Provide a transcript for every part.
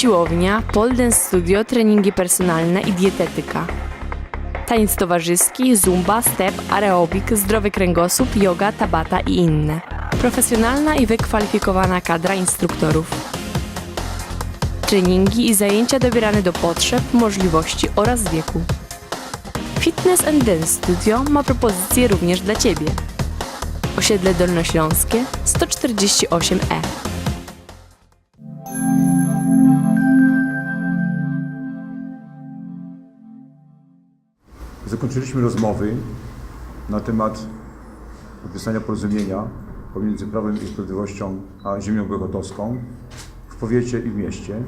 siłownia, pole dance studio, treningi personalne i dietetyka. Taniec towarzyski, zumba, step, aerobik, zdrowy kręgosłup, yoga, tabata i inne. Profesjonalna i wykwalifikowana kadra instruktorów. Treningi i zajęcia dobierane do potrzeb, możliwości oraz wieku. Fitness and Dance Studio ma propozycje również dla Ciebie. Osiedle Dolnośląskie E. 148E. Zakończyliśmy rozmowy na temat podpisania porozumienia pomiędzy Prawem i Sprawiedliwością a ziemią bełchatowską w powiecie i w mieście.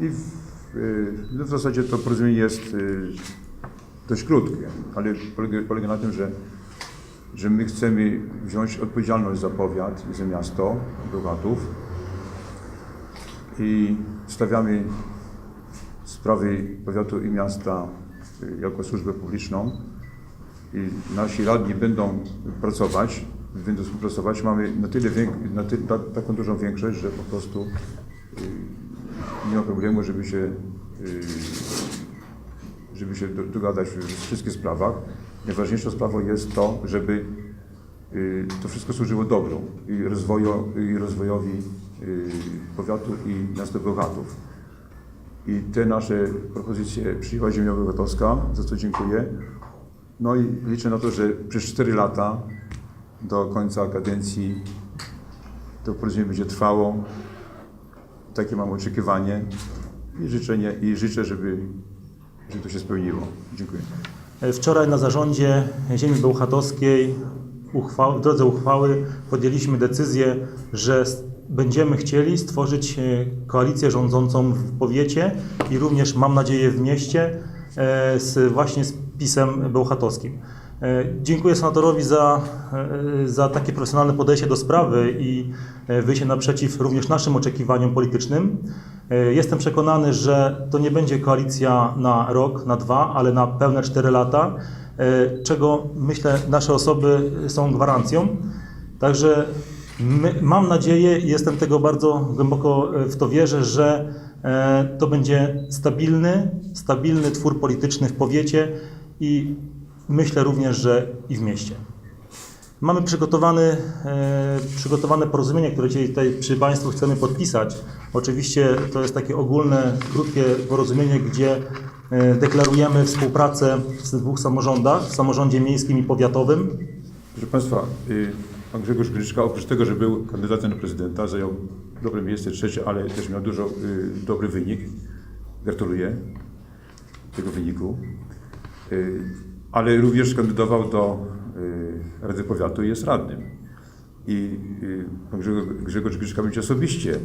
I w, yy, no w zasadzie to porozumienie jest yy, dość krótkie, ale polega, polega na tym, że, że my chcemy wziąć odpowiedzialność za powiat i za miasto Bełchatów i stawiamy sprawy powiatu i miasta jako służbę publiczną i nasi radni będą pracować, będą współpracować. Mamy na tyle, na ty, ta, taką dużą większość, że po prostu y, nie ma problemu, żeby się, y, żeby się do- dogadać w wszystkich sprawach. Najważniejszą sprawą jest to, żeby y, to wszystko służyło dobru i, rozwoju, i rozwojowi powiatu i miasta Bełchatów. I te nasze propozycje przyjęła Ziemia Obywatelska, za co dziękuję. No i liczę na to, że przez 4 lata do końca kadencji to porozumienie będzie trwało. Takie mam oczekiwanie i życzenie i życzę, żeby, żeby to się spełniło. Dziękuję. Wczoraj na zarządzie ziemi bełchatowskiej w drodze uchwały podjęliśmy decyzję, że będziemy chcieli stworzyć e, koalicję rządzącą w powiecie i również mam nadzieję w mieście e, z, właśnie z PiSem bełchatowskim. E, Dziękuję senatorowi za, za takie profesjonalne podejście do sprawy i wyjście naprzeciw również naszym oczekiwaniom politycznym. Jestem przekonany, że to nie będzie koalicja na rok, na dwa, ale na pełne cztery lata, czego myślę nasze osoby są gwarancją. Także my, mam nadzieję jestem tego bardzo głęboko e, w to wierzę, że e, to będzie stabilny, stabilny twór polityczny w powiecie i myślę również, że i w mieście. Mamy przygotowany, e, przygotowane porozumienie, które dzisiaj tutaj przy Państwu chcemy podpisać. Oczywiście to jest takie ogólne, krótkie porozumienie, gdzie e, deklarujemy współpracę w dwóch samorządach, w samorządzie miejskim i powiatowym. Proszę Państwa, y, pan Grzegorz Gryczka, oprócz tego, że był kandydatem na prezydenta, zajął dobre miejsce trzecie, ale też miał dużo y, dobry wynik. Gratuluję tego wyniku. Y, ale również kandydował do Rady Powiatu i jest radnym. I pan Grzegorz, Gryczka będzie osobiście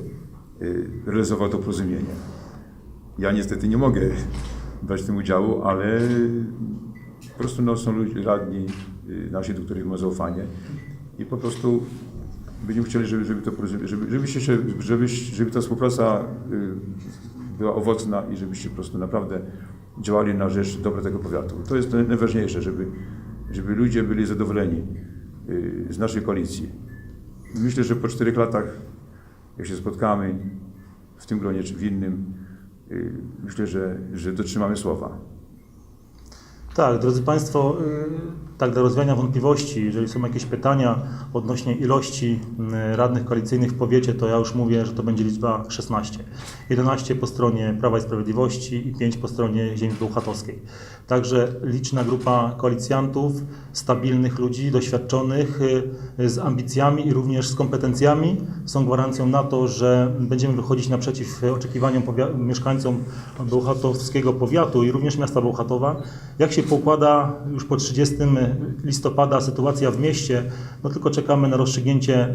realizował to porozumienie. Ja niestety nie mogę brać w tym udziału, ale po prostu no, są ludzie, radni y, nasi, do których ma zaufanie i po prostu będziemy chcieli, żeby, żeby, to, żeby, żebyście się, żeby, żeby ta współpraca y, była owocna i żebyście po prostu naprawdę działali na rzecz dobra tego powiatu. To jest naj- najważniejsze, żeby, żeby ludzie byli zadowoleni y, z naszej koalicji. Myślę, że po czterech latach, jak się spotkamy w tym gronie czy w innym, myślę, że, że dotrzymamy słowa. Tak, drodzy Państwo, y, tak dla rozwiania wątpliwości, jeżeli są jakieś pytania odnośnie ilości y, radnych koalicyjnych w powiecie, to ja już mówię, że to będzie liczba 16. 11 po stronie Prawa i Sprawiedliwości i 5 po stronie ziemi bełchatowskiej. Także liczna grupa koalicjantów, stabilnych ludzi, doświadczonych, y, z ambicjami i również z kompetencjami są gwarancją na to, że będziemy wychodzić naprzeciw oczekiwaniom mieszkańcom bełchatowskiego powiatu i również miasta Bełchatowa. Jak się pokłada już po 30 listopada sytuacja w mieście, no tylko czekamy na rozstrzygnięcie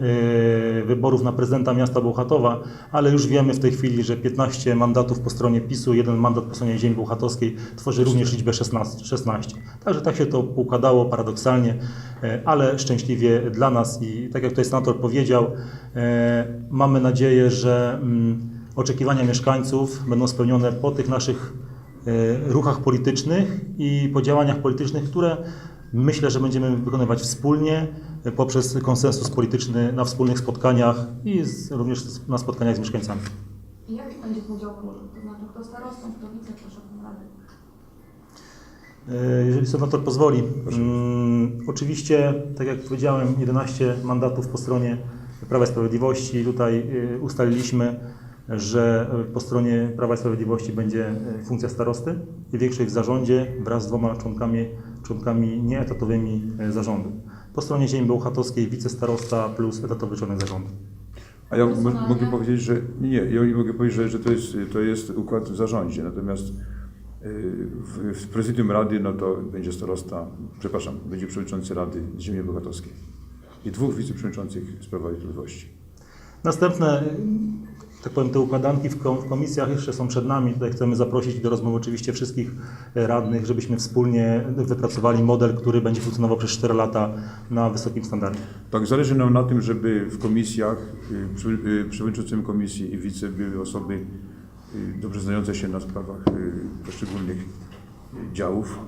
y, wyborów na prezydenta miasta Bełchatowa, ale już wiemy w tej chwili, że 15 mandatów po stronie PiSu, jeden mandat po stronie ziemi bełchatowskiej tworzy również liczbę 16. 16. Także tak się to układało paradoksalnie, y, ale szczęśliwie dla nas i tak jak tutaj senator powiedział, y, mamy nadzieję, że mm, oczekiwania mieszkańców będą spełnione po tych naszych e, ruchach politycznych i po działaniach politycznych, które myślę, że będziemy wykonywać wspólnie, e, poprzez konsensus polityczny na wspólnych spotkaniach i z, również na spotkaniach z mieszkańcami. I jaki będzie podział ról? To znaczy kto starostą, kto wice, kto szefem rady? E, Jeżeli senator pozwoli. Mm, oczywiście, tak jak powiedziałem, 11 mandatów po stronie Prawa i Sprawiedliwości. Tutaj e, ustaliliśmy, że po stronie Prawa i Sprawiedliwości będzie funkcja starosty i większość w zarządzie wraz z dwoma członkami, członkami nieetatowymi e, zarządu. Po stronie ziemi bełchatowskiej wicestarosta plus etatowy członek zarządu. A ja mogę powiedzieć, że nie, ja mogę powiedzieć, że, że to, jest, to jest układ w zarządzie, natomiast y, w, w prezydium rady no to będzie starosta, przepraszam, będzie przewodniczący rady ziemi bogatowskiej i dwóch wiceprzewodniczących z Prawa i Sprawiedliwości. Następne, tak powiem, te układanki w kom- w komisjach jeszcze są przed nami. Tutaj chcemy zaprosić do rozmowy oczywiście wszystkich e, radnych, żebyśmy wspólnie wypracowali model, który będzie funkcjonował przez 4 lata na wysokim standardzie. Tak, zależy nam na tym, żeby w komisjach y, y, przewodniczącym komisji i wice były osoby y, dobrze znające się na sprawach poszczególnych działów.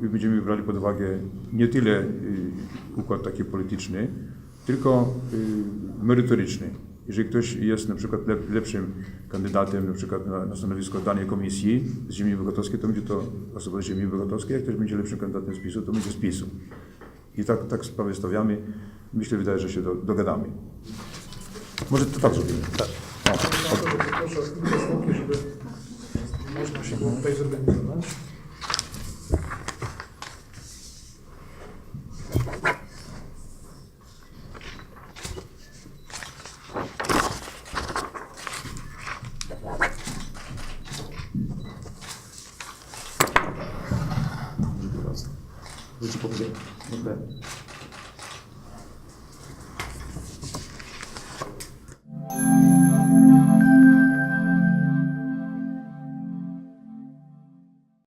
Będziemy brali pod uwagę nie tyle układ taki polityczny, tylko merytoryczny. Jeżeli ktoś jest na przykład lep- lepszym kandydatem na przykład na, stanowisko danej komisji z ziemi bogotowskiej, to będzie to osoba z ziemi bogotowskiej, jak ktoś będzie lepszym kandydatem z PiSu, to będzie z PiSu. I tak, tak sprawę stawiamy. Myślę, wydaje, że się do, dogadamy. Może to tak zrobimy. Tak. Proszę o chwilę zwłoki, żeby można się było tutaj zorganizować. Dziękuję bardzo. Dziękuję.